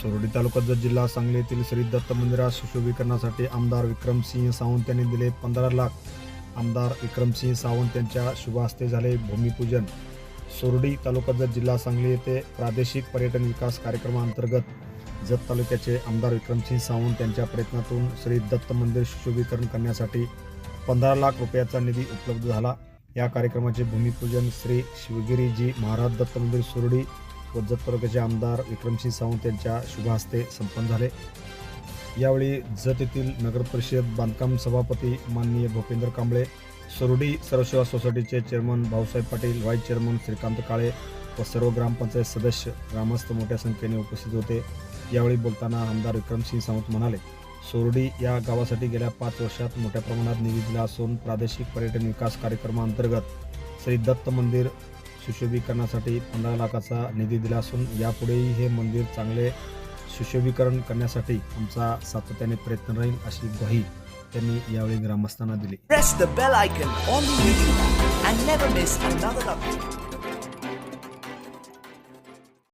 सोरडी तालुक्यात जत जिल्हा सांगली येथील श्री दत्त मंदिरात सुशोभीकरणासाठी आमदार विक्रमसिंह सावंत यांनी दिले पंधरा लाख. आमदार विक्रमसिंह सावंत यांच्या शुभहस्ते झाले भूमिपूजन. सोरडी तालुक्यात जत जिल्हा सांगली येथे प्रादेशिक पर्यटन विकास कार्यक्रमाअंतर्गत जत तालुक्याचे आमदार विक्रमसिंह सावंत यांच्या प्रयत्नातून श्री दत्त मंदिर सुशोभीकरण करण्यासाठी पंधरा लाख रुपयाचा निधी उपलब्ध झाला. या कार्यक्रमाचे भूमिपूजन श्री शिवगिरीजी महाराज दत्त मंदिर सुरडी व जत तालुक्याचे आमदार विक्रमसिंह सावंत यांच्या शुभ हस्ते संपन्न झाले. यावेळी जत येथील नगरपरिषद बांधकाम सभापती माननीय भूपेंद्र कांबळे सुरडी सर्वसेवा सोसायटीचे chairman Bhausaheb Patil vice chairman Shrikant Kale व सर्व ग्रामपंचायत सदस्य ग्रामस्थ मोठ्या संख्येने उपस्थित होते. यावेळी बोलताना आमदार विक्रमसिंह सावंत म्हणाले सोरडी या गावासाठी गेल्या पाच वर्षात मोठ्या प्रमाणात निधी दिला असून प्रादेशिक पर्यटन विकास कार्यक्रमाअंतर्गत श्री दत्त मंदिर सुशोभीकरणासाठी पंधरा लाखाचा निधी दिला असून यापुढेही हे मंदिर चांगले सुशोभीकरण करण्यासाठी आमचा सातत्याने प्रयत्न राहील अशी ग्वाही त्यांनी यावेळी ग्रामस्थांना दिली.